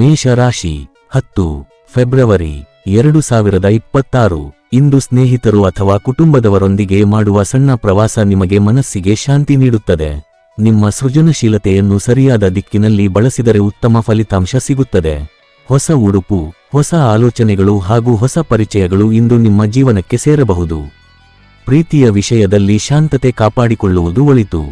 ಮೇಷರಾಶಿ ಹತ್ತು, ಫೆಬ್ರವರಿ ಎರಡು ಸಾವಿರದ ಇಪ್ಪತ್ತಾರು. ಇಂದು ಸ್ನೇಹಿತರು ಅಥವಾ ಕುಟುಂಬದವರೊಂದಿಗೆ ಮಾಡುವ ಸಣ್ಣ ಪ್ರವಾಸ ನಿಮಗೆ ಮನಸ್ಸಿಗೆ ಶಾಂತಿ ನೀಡುತ್ತದೆ. ನಿಮ್ಮ ಸೃಜನಶೀಲತೆಯನ್ನು ಸರಿಯಾದ ದಿಕ್ಕಿನಲ್ಲಿ ಬಳಸಿದರೆ ಉತ್ತಮ ಫಲಿತಾಂಶ ಸಿಗುತ್ತದೆ. ಹೊಸ ಉಡುಪು, ಹೊಸ ಆಲೋಚನೆಗಳು ಹಾಗೂ ಹೊಸ ಪರಿಚಯಗಳು ಇಂದು ನಿಮ್ಮ ಜೀವನಕ್ಕೆ ಸೇರಬಹುದು. ಪ್ರೀತಿಯ ವಿಷಯದಲ್ಲಿ ಶಾಂತತೆ ಕಾಪಾಡಿಕೊಳ್ಳುವುದು ಒಳಿತು.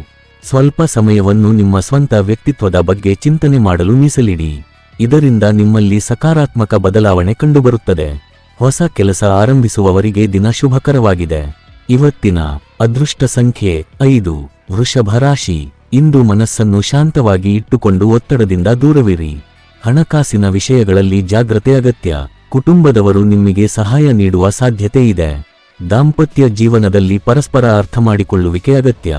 ಸ್ವಲ್ಪ ಸಮಯವನ್ನು ನಿಮ್ಮ ಸ್ವಂತ ವ್ಯಕ್ತಿತ್ವದ ಬಗ್ಗೆ ಚಿಂತನೆ ಮಾಡಲು ಮೀಸಲಿಡಿ. ಇದರಿಂದ ನಿಮ್ಮಲ್ಲಿ ಸಕಾರಾತ್ಮಕ ಬದಲಾವಣೆ ಕಂಡುಬರುತ್ತದೆ. ಹೊಸ ಕೆಲಸ ಆರಂಭಿಸುವವರಿಗೆ ದಿನ ಶುಭಕರವಾಗಿದೆ. ಇವತ್ತಿನ ಅದೃಷ್ಟ ಸಂಖ್ಯೆ ಐದು. ವೃಷಭ ರಾಶಿ. ಇಂದು ಮನಸ್ಸನ್ನು ಶಾಂತವಾಗಿ ಇಟ್ಟುಕೊಂಡು ಒತ್ತಡದಿಂದ ದೂರವಿರಿ. ಹಣಕಾಸಿನ ವಿಷಯಗಳಲ್ಲಿ ಜಾಗ್ರತೆ ಅಗತ್ಯ. ಕುಟುಂಬದವರು ನಿಮಗೆ ಸಹಾಯ ನೀಡುವ ಸಾಧ್ಯತೆ ಇದೆ. ದಾಂಪತ್ಯ ಜೀವನದಲ್ಲಿ ಪರಸ್ಪರ ಅರ್ಥಮಾಡಿಕೊಳ್ಳುವಿಕೆ ಅಗತ್ಯ.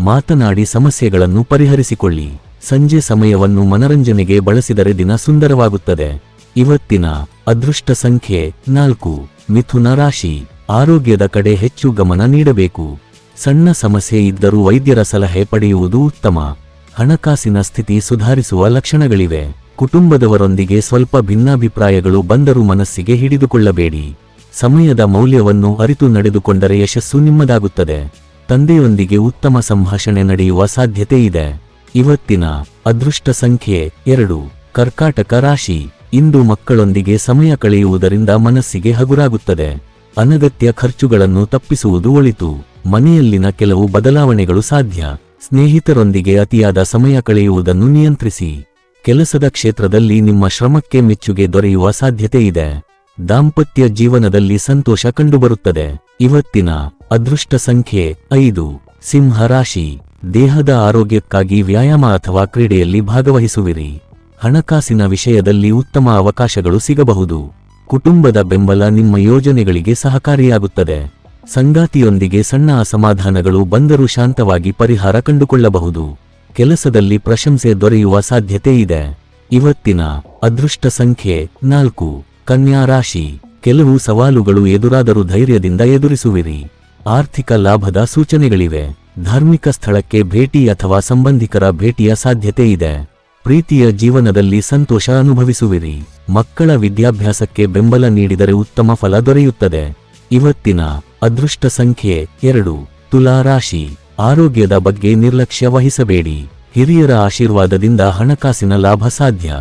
ಮಾತನಾಡಿ ಸಮಸ್ಯೆಗಳನ್ನು ಪರಿಹರಿಸಿಕೊಳ್ಳಿ. ಸಂಜೆ ಸಮಯವನ್ನು ಮನರಂಜನೆಗೆ ಬಳಸಿದರೆ ದಿನ ಸುಂದರವಾಗುತ್ತದೆ. ಇವತ್ತಿನ ಅದೃಷ್ಟ ಸಂಖ್ಯೆ ನಾಲ್ಕು. ಮಿಥುನ ರಾಶಿ ಆರೋಗ್ಯದ ಕಡೆ ಹೆಚ್ಚು ಗಮನ ನೀಡಬೇಕು. ಸಣ್ಣ ಸಮಸ್ಯೆ ಇದ್ದರೂ ವೈದ್ಯರ ಸಲಹೆ ಪಡೆಯುವುದು ಉತ್ತಮ. ಹಣಕಾಸಿನ ಸ್ಥಿತಿ ಸುಧಾರಿಸುವ ಲಕ್ಷಣಗಳಿವೆ. ಕುಟುಂಬದವರೊಂದಿಗೆ ಸ್ವಲ್ಪ ಭಿನ್ನಾಭಿಪ್ರಾಯಗಳು ಬಂದರೂ ಮನಸ್ಸಿಗೆ ಹಿಡಿದುಕೊಳ್ಳಬೇಡಿ. ಸಮಯದ ಮೌಲ್ಯವನ್ನು ಅರಿತು ನಡೆದುಕೊಂಡರೆ ಯಶಸ್ಸು ನಿಮ್ಮದಾಗುತ್ತದೆ. ತಂದೆಯೊಂದಿಗೆ ಉತ್ತಮ ಸಂಭಾಷಣೆ ನಡೆಯುವ ಸಾಧ್ಯತೆ ಇದೆ. ಇವತ್ತಿನ ಅದೃಷ್ಟ ಸಂಖ್ಯೆ ಎರಡು. ಕರ್ಕಾಟಕ ರಾಶಿ. ಇಂದು ಮಕ್ಕಳೊಂದಿಗೆ ಸಮಯ ಕಳೆಯುವುದರಿಂದ ಮನಸ್ಸಿಗೆ ಹಗುರಾಗುತ್ತದೆ. ಅನಗತ್ಯ ಖರ್ಚುಗಳನ್ನು ತಪ್ಪಿಸುವುದು ಒಳಿತು. ಮನೆಯಲ್ಲಿನ ಕೆಲವು ಬದಲಾವಣೆಗಳು ಸಾಧ್ಯ. ಸ್ನೇಹಿತರೊಂದಿಗೆ ಅತಿಯಾದ ಸಮಯ ಕಳೆಯುವುದನ್ನು ನಿಯಂತ್ರಿಸಿ. ಕೆಲಸದ ಕ್ಷೇತ್ರದಲ್ಲಿ ನಿಮ್ಮ ಶ್ರಮಕ್ಕೆ ಮೆಚ್ಚುಗೆ ದೊರೆಯುವ ಸಾಧ್ಯತೆ ಇದೆ. ದಾಂಪತ್ಯ ಜೀವನದಲ್ಲಿ ಸಂತೋಷ ಕಂಡುಬರುತ್ತದೆ. ಇವತ್ತಿನ ಅದೃಷ್ಟ ಸಂಖ್ಯೆ ಐದು. ಸಿಂಹ ರಾಶಿ. ದೇಹದ ಆರೋಗ್ಯಕ್ಕಾಗಿ ವ್ಯಾಯಾಮ ಅಥವಾ ಕ್ರೀಡೆಯಲ್ಲಿ ಭಾಗವಹಿಸುವಿರಿ. ಹಣಕಾಸಿನ ವಿಷಯದಲ್ಲಿ ಉತ್ತಮ ಅವಕಾಶಗಳು ಸಿಗಬಹುದು. ಕುಟುಂಬದ ಬೆಂಬಲ ನಿಮ್ಮ ಯೋಜನೆಗಳಿಗೆ ಸಹಕಾರಿಯಾಗುತ್ತದೆ. ಸಂಗಾತಿಯೊಂದಿಗೆ ಸಣ್ಣ ಅಸಮಾಧಾನಗಳು ಬಂದರೂ ಶಾಂತವಾಗಿ ಪರಿಹಾರ ಕಂಡುಕೊಳ್ಳಬಹುದು. ಕೆಲಸದಲ್ಲಿ ಪ್ರಶಂಸೆ ದೊರೆಯುವ ಸಾಧ್ಯತೆ ಇದೆ. ಇವತ್ತಿನ ಅದೃಷ್ಟ ಸಂಖ್ಯೆ ನಾಲ್ಕು. ಕನ್ಯಾ ರಾಶಿ. ಕೆಲವು ಸವಾಲುಗಳು ಎದುರಾದರೂ ಧೈರ್ಯದಿಂದ ಎದುರಿಸುವಿರಿ. ಆರ್ಥಿಕ ಲಾಭದ ಸೂಚನೆಗಳಿವೆ. ಧಾರ್ಮಿಕ ಸ್ಥಳಕ್ಕೆ ಭೇಟಿ ಅಥವಾ ಸಂಬಂಧಿಕರ ಭೇಟಿಯ ಸಾಧ್ಯತೆ ಇದೆ. ಪ್ರೀತಿಯ ಜೀವನದಲ್ಲಿ ಸಂತೋಷ ಅನುಭವಿಸುವಿರಿ. ಮಕ್ಕಳ ವಿದ್ಯಾಭ್ಯಾಸಕ್ಕೆ ಬೆಂಬಲ ನೀಡಿದರೆ ಉತ್ತಮ ಫಲ ದೊರೆಯುತ್ತದೆ. ಇವತ್ತಿನ ಅದೃಷ್ಟ ಸಂಖ್ಯೆ ಎರಡು. ತುಲಾ ರಾಶಿ. ಆರೋಗ್ಯದ ಬಗ್ಗೆ ನಿರ್ಲಕ್ಷ್ಯ ವಹಿಸಬೇಡಿ. ಹಿರಿಯರ ಆಶೀರ್ವಾದದಿಂದ ಹಣಕಾಸಿನ ಲಾಭ ಸಾಧ್ಯ.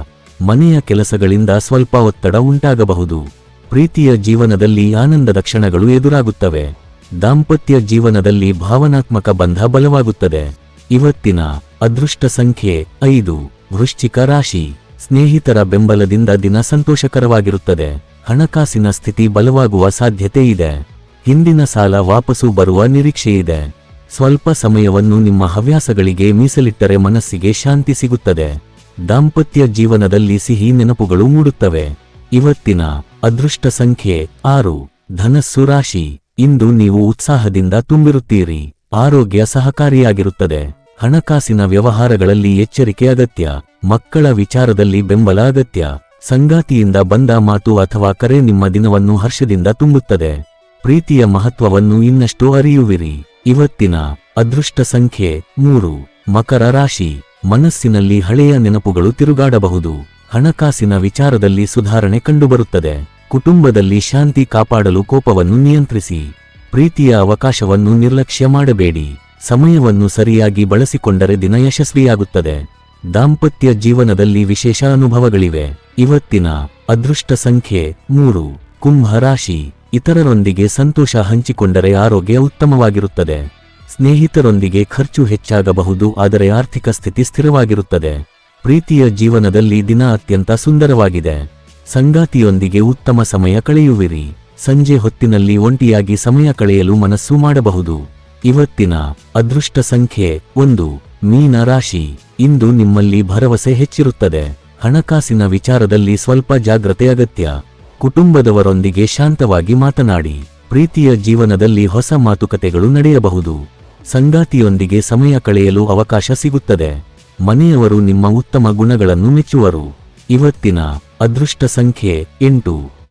ಮನೆಯ ಕೆಲಸಗಳಿಂದ ಸ್ವಲ್ಪ ಒತ್ತಡ ಉಂಟಾಗಬಹುದು. ಪ್ರೀತಿಯ ಜೀವನದಲ್ಲಿ ಆನಂದದ ಕ್ಷಣಗಳು ಎದುರಾಗುತ್ತವೆ. ದಾಂಪತ್ಯ ಜೀವನದಲ್ಲಿ ಭಾವನಾತ್ಮಕ ಬಂಧ ಬಲವಾಗುತ್ತದೆ. ಇವತ್ತಿನ ಅದೃಷ್ಟ ಸಂಖ್ಯೆ ಐದು, ವೃಶ್ಚಿಕ ರಾಶಿ. ಸ್ನೇಹಿತರ ಬೆಂಬಲದಿಂದ ದಿನ ಸಂತೋಷಕರವಾಗಿರುತ್ತದೆ. ಹಣಕಾಸಿನ ಸ್ಥಿತಿ ಬಲವಾಗುವ ಸಾಧ್ಯತೆ ಇದೆ. ಹಿಂದಿನ ಸಾಲ ವಾಪಸು ಬರುವ ನಿರೀಕ್ಷೆಯಿದೆ ಸ್ವಲ್ಪ ಸಮಯವನ್ನು ನಿಮ್ಮ ಹವ್ಯಾಸಗಳಿಗೆ ಮೀಸಲಿಟ್ಟರೆ ಮನಸ್ಸಿಗೆ ಶಾಂತಿ ಸಿಗುತ್ತದೆ. ದಾಂಪತ್ಯ ಜೀವನದಲ್ಲಿ ಸಿಹಿ ನೆನಪುಗಳು ಮೂಡುತ್ತವೆ. ಇವತ್ತಿನ ಅದೃಷ್ಟ ಸಂಖ್ಯೆ ಆರು, ಧನಸ್ಸು ರಾಶಿ. ಇಂದು ನೀವು ಉತ್ಸಾಹದಿಂದ ತುಂಬಿರುತ್ತೀರಿ. ಆರೋಗ್ಯ ಸಹಕಾರಿಯಾಗಿರುತ್ತದೆ. ಹಣಕಾಸಿನ ವ್ಯವಹಾರಗಳಲ್ಲಿ ಎಚ್ಚರಿಕೆ ಅಗತ್ಯ. ಮಕ್ಕಳ ವಿಚಾರದಲ್ಲಿ ಬೆಂಬಲ ಅಗತ್ಯ. ಸಂಗಾತಿಯಿಂದ ಬಂದ ಮಾತು ಅಥವಾ ಕರೆ ನಿಮ್ಮ ದಿನವನ್ನು ಹರ್ಷದಿಂದ ತುಂಬುತ್ತದೆ. ಪ್ರೀತಿಯ ಮಹತ್ವವನ್ನು ಇನ್ನಷ್ಟು ಅರಿಯುವಿರಿ. ಇವತ್ತಿನ ಅದೃಷ್ಟ ಸಂಖ್ಯೆ ಮೂರು. ಮಕರ ರಾಶಿ. ಮನಸ್ಸಿನಲ್ಲಿ ಹಳೆಯ ನೆನಪುಗಳು ತಿರುಗಾಡಬಹುದು. ಹಣಕಾಸಿನ ವಿಚಾರದಲ್ಲಿ ಸುಧಾರಣೆ ಕಂಡುಬರುತ್ತದೆ. ಕುಟುಂಬದಲ್ಲಿ ಶಾಂತಿ ಕಾಪಾಡಲು ಕೋಪವನ್ನು ನಿಯಂತ್ರಿಸಿ, ಪ್ರೀತಿಯ ಅವಕಾಶವನ್ನು ನಿರ್ಲಕ್ಷ್ಯ ಮಾಡಬೇಡಿ, ಸಮಯವನ್ನು ಸರಿಯಾಗಿ ಬಳಸಿಕೊಂಡರೆ ದಿನ ಯಶಸ್ವಿಯಾಗುತ್ತದೆ. ದಾಂಪತ್ಯ ಜೀವನದಲ್ಲಿ ವಿಶೇಷ ಅನುಭವಗಳಿವೆ. ಇವತ್ತಿನ ಅದೃಷ್ಟ ಸಂಖ್ಯೆ ಮೂರು. ಕುಂಭ ರಾಶಿ. ಇತರರೊಂದಿಗೆ ಸಂತೋಷ ಹಂಚಿಕೊಂಡರೆ ಆರೋಗ್ಯ ಉತ್ತಮವಾಗಿರುತ್ತದೆ. ಸ್ನೇಹಿತರೊಂದಿಗೆ ಖರ್ಚು ಹೆಚ್ಚಾಗಬಹುದು, ಆದರೆ ಆರ್ಥಿಕ ಸ್ಥಿತಿ ಸ್ಥಿರವಾಗಿರುತ್ತದೆ. ಪ್ರೀತಿಯ ಜೀವನದಲ್ಲಿ ದಿನ ಅತ್ಯಂತ ಸುಂದರವಾಗಿದೆ. ಸಂಗಾತಿಯೊಂದಿಗೆ ಉತ್ತಮ ಸಮಯ ಕಳೆಯುವಿರಿ. ಸಂಜೆ ಹೊತ್ತಿನಲ್ಲಿ ಒಂಟಿಯಾಗಿ ಸಮಯ ಕಳೆಯಲು ಮನಸ್ಸು ಮಾಡಬಹುದು. ಇವತ್ತಿನ ಅದೃಷ್ಟ ಸಂಖ್ಯೆ ಒಂದು, ಮೀನ ರಾಶಿ. ಇಂದು ನಿಮ್ಮಲ್ಲಿ ಭರವಸೆ ಹೆಚ್ಚಿರುತ್ತದೆ. ಹಣಕಾಸಿನ ವಿಚಾರದಲ್ಲಿ ಸ್ವಲ್ಪ ಜಾಗ್ರತೆ ಅಗತ್ಯ. ಕುಟುಂಬದವರೊಂದಿಗೆ ಶಾಂತವಾಗಿ ಮಾತನಾಡಿ. ಪ್ರೀತಿಯ ಜೀವನದಲ್ಲಿ ಹೊಸ ಮಾತುಕತೆಗಳು ನಡೆಯಬಹುದು. ಸಂಗಾತಿಯೊಂದಿಗೆ ಸಮಯ ಕಳೆಯಲು ಅವಕಾಶ ಸಿಗುತ್ತದೆ. ಮನೆಯವರು ನಿಮ್ಮ ಉತ್ತಮ ಗುಣಗಳನ್ನು ಮೆಚ್ಚುವರು. ಇವತ್ತಿನ ಅದೃಷ್ಟ ಸಂಖ್ಯೆ ಎಂಟು.